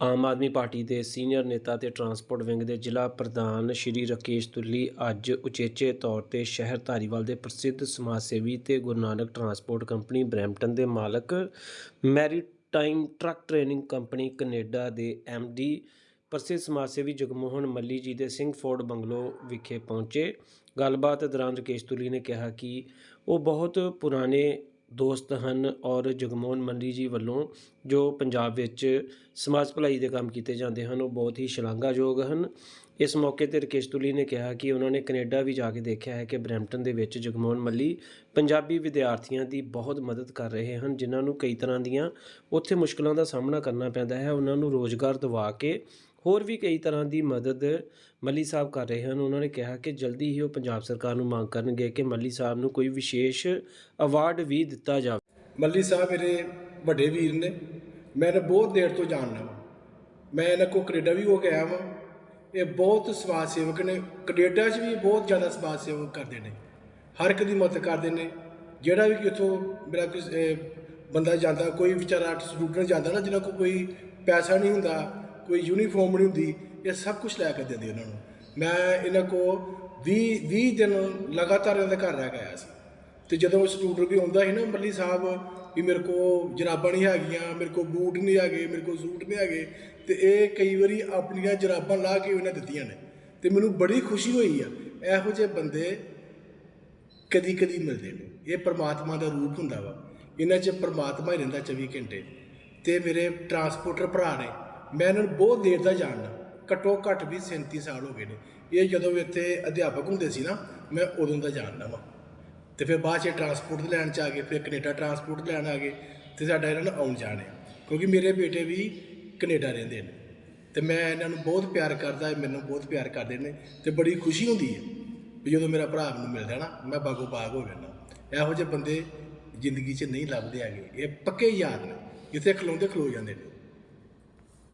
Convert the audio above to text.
Aam Aadmi party ਦੇ senior ਨੇਤਾ ਤੇ ਟਰਾਂਸਪੋਰਟ ਵਿੰਗ ਦੇ ਜ਼ਿਲ੍ਹਾ ਪ੍ਰਧਾਨ ਸ਼੍ਰੀ ਰਾਕੇਸ਼ ਤੁੱਲੀ ਅੱਜ ਉਚੇਚੇ ਤੌਰ ਤੇ ਸ਼ਹਿਰ ਧਾਰੀਵਾਲ ਦੇ ਪ੍ਰਸਿੱਧ ਸਮਾਜ ਸੇਵੀ ਤੇ Guru Nanak transport company Brampton ਦੇ ਮਾਲਕ Maritime truck training company Canada ਦੇ ਡੀ ਪ੍ਰਸਿੱਧ ਸਮਾਜ ਸੇਵੀ ਜਗਮੋਹਨ ਮੱਲੀ ਜੀ ਦੇ ਸਿੰਘ ਫੋਰਡ ਬੰਗਲੋ ਵਿਖੇ ਪਹੁੰਚੇ। ਗੱਲਬਾਤ ਦੌਰਾਨ ਰਕੇਸ਼ ਤੁੱਲੀ ਨੇ ਕਿਹਾ ਕਿ ਉਹ ਬਹੁਤ ਪੁਰਾਣੇ ਦੋਸਤ ਹਨ ਔਰ ਜਗਮੋਹਨ ਮੱਲੀ ਜੀ ਵੱਲੋਂ ਜੋ ਪੰਜਾਬ ਵਿੱਚ ਸਮਾਜ ਭਲਾਈ ਦੇ ਕੰਮ ਕੀਤੇ ਜਾਂਦੇ ਹਨ, ਉਹ ਬਹੁਤ ਹੀ ਸ਼ਲਾਘਾਯੋਗ ਹਨ। ਇਸ ਮੌਕੇ ਤੇ ਰਕੇਸ਼ ਤੁਲੀ ਨੇ ਕਿਹਾ ਕਿ ਉਹਨਾਂ ਨੇ ਕੈਨੇਡਾ ਵੀ ਜਾ ਕੇ ਦੇਖਿਆ ਹੈ ਕਿ ਬਰੈਂਪਟਨ ਦੇ ਵਿੱਚ ਜਗਮੋਹਨ ਮੱਲੀ ਪੰਜਾਬੀ ਵਿਦਿਆਰਥੀਆਂ ਦੀ ਬਹੁਤ ਮਦਦ ਕਰ ਰਹੇ ਹਨ, ਜਿਨ੍ਹਾਂ ਨੂੰ ਕਈ ਤਰ੍ਹਾਂ ਦੀਆਂ ਉੱਥੇ ਮੁਸ਼ਕਲਾਂ ਦਾ ਸਾਹਮਣਾ ਕਰਨਾ ਪੈਂਦਾ ਹੈ। ਉਹਨਾਂ ਨੂੰ ਰੋਜ਼ਗਾਰ ਦਿਵਾ ਕੇ ਹੋਰ ਵੀ ਕਈ ਤਰ੍ਹਾਂ ਦੀ ਮਦਦ ਮੱਲੀ ਸਾਹਿਬ ਕਰ ਰਹੇ ਹਨ। ਉਹਨਾਂ ਨੇ ਕਿਹਾ ਕਿ ਜਲਦੀ ਹੀ ਉਹ ਪੰਜਾਬ ਸਰਕਾਰ ਨੂੰ ਮੰਗ ਕਰਨਗੇ ਕਿ ਮੱਲੀ ਸਾਹਿਬ ਨੂੰ ਕੋਈ ਵਿਸ਼ੇਸ਼ ਅਵਾਰਡ ਵੀ ਦਿੱਤਾ ਜਾਵੇ। ਮੱਲੀ ਸਾਹਿਬ ਮੇਰੇ ਵੱਡੇ ਵੀਰ ਨੇ। ਮੈਂ ਇਹਨਾਂ ਬਹੁਤ ਦੇਰ ਤੋਂ ਜਾਣਦਾ ਮੈਂ ਇਹਨਾਂ ਕੋ ਕੈਨੇਡਾ ਵੀ ਹੋ ਕੇ ਆਇਆ ਵਾਂ। ਇਹ ਬਹੁਤ ਸਮਾਜ ਸੇਵਕ ਨੇ। ਕੈਨੇਡਾ 'ਚ ਵੀ ਬਹੁਤ ਜ਼ਿਆਦਾ ਸਮਾਜ ਸੇਵਕ ਕਰਦੇ ਨੇ। ਹਰ ਇੱਕ ਦੀ ਮਦਦ ਕਰਦੇ ਨੇ। ਜਿਹੜਾ ਵੀ ਕਿਥੋਂ ਮੇਰਾ ਕੋਈ ਬੰਦਾ ਜਾਂਦਾ, ਕੋਈ ਵਿਚਾਰਾ ਸਟੂਡੈਂਟ ਜਾਂਦਾ ਨਾ, ਜਿਹਨਾਂ ਕੋਲ ਕੋਈ ਪੈਸਾ ਨਹੀਂ ਹੁੰਦਾ ਕੋਈ ਯੂਨੀਫਾਰਮ ਨਹੀਂ ਹੁੰਦੀ ਇਹ ਸਭ ਕੁਝ ਲੈ ਕੇ ਦਿੰਦੇ ਉਹਨਾਂ ਨੂੰ। ਮੈਂ ਇਹਨਾਂ ਕੋ 20 20 ਦਿਨ ਲਗਾਤਾਰ ਇਹਨਾਂ ਦੇ ਘਰ ਰਹਿ ਕੇ ਆਇਆ ਸੀ। ਤੇ ਜਦੋਂ ਸਟੂਡੈਂਟ ਵੀ ਆਉਂਦਾ ਸੀ ਨਾ ਮੱਲੀ ਸਾਹਿਬ ਵੀ ਮੇਰੇ ਕੋ ਜਰਾਬਾਂ ਨਹੀਂ ਹੈਗੀਆਂ, ਮੇਰੇ ਕੋ ਬੂਟ ਨਹੀਂ ਹੈਗੇ, ਮੇਰੇ ਕੋ ਸੂਟ ਨਹੀਂ ਹੈਗੇ, ਤੇ ਇਹ ਕਈ ਵਾਰੀ ਆਪਣੀਆਂ ਜਰਾਬਾਂ ਲਾ ਕੇ ਉਹਨਾਂ ਦਿੱਤੀਆਂ ਨੇ। ਤੇ ਮੈਨੂੰ ਬੜੀ ਖੁਸ਼ੀ ਹੋਈ ਆ, ਇਹੋ ਜਿਹੇ ਬੰਦੇ ਕਦੀ ਕਦੀ ਮਿਲਦੇ ਨੇ। ਇਹ ਪਰਮਾਤਮਾ ਦਾ ਰੂਪ ਹੁੰਦਾ ਵਾ। ਇਹਨਾਂ 'ਚ ਪਰਮਾਤਮਾ ਹੀ ਰਹਿੰਦਾ 24 ਘੰਟੇ। ਤੇ ਮੇਰੇ ਟਰਾਂਸਪੋਰਟਰ ਭਰਾ ਨੇ ਮੈਂ ਇਹਨਾਂ ਨੂੰ ਬਹੁਤ ਦੇਰ ਦਾ ਜਾਣਦਾ, ਘੱਟੋ ਘੱਟ ਵੀ 37 ਸਾਲ ਹੋ ਗਏ ਨੇ। ਇਹ ਜਦੋਂ ਵੀ ਇੱਥੇ ਅਧਿਆਪਕ ਹੁੰਦੇ ਸੀ ਨਾ, ਮੈਂ ਉਦੋਂ ਦਾ ਜਾਣਦਾ ਵਾਂ। ਤੇ ਫਿਰ ਬਾਅਦ 'ਚ ਟਰਾਂਸਪੋਰਟ ਦੇ ਲੈਣ 'ਚ ਆ ਗਏ, ਫਿਰ ਕੈਨੇਡਾ ਟਰਾਂਸਪੋਰਟ ਲੈਣ ਆ ਗਏ ਤੇ ਸਾਡਾ ਇਹਨਾਂ ਨੂੰ ਆਉਣ ਜਾਣ ਹੈ। ਕਿਉਂਕਿ ਮੇਰੇ ਬੇਟੇ ਵੀ ਕੈਨੇਡਾ ਰਹਿੰਦੇ ਨੇ। ਤੇ ਮੈਂ ਇਹਨਾਂ ਨੂੰ ਬਹੁਤ ਪਿਆਰ ਕਰਦਾ ਮੈਨੂੰ ਬਹੁਤ ਪਿਆਰ ਕਰਦੇ ਨੇ ਤੇ ਬੜੀ ਖੁਸ਼ੀ ਹੁੰਦੀ ਹੈ ਵੀ ਜਦੋਂ ਮੇਰਾ ਭਰਾ ਮੈਨੂੰ ਮਿਲਦਾ ਨਾ, ਮੈਂ ਬਾਗੋ ਬਾਗ ਹੋ ਜਾਂਦਾ। ਇਹੋ ਜਿਹੇ ਬੰਦੇ ਜ਼ਿੰਦਗੀ 'ਚ ਨਹੀਂ ਲੱਭਦੇ ਹੈਗੇ। ਇਹ ਪੱਕੇ ਯਾਰ ਨੇ, ਜਿੱਥੇ ਖਲੋਂਦੇ ਖਲੋ ਜਾਂਦੇ ਨੇ।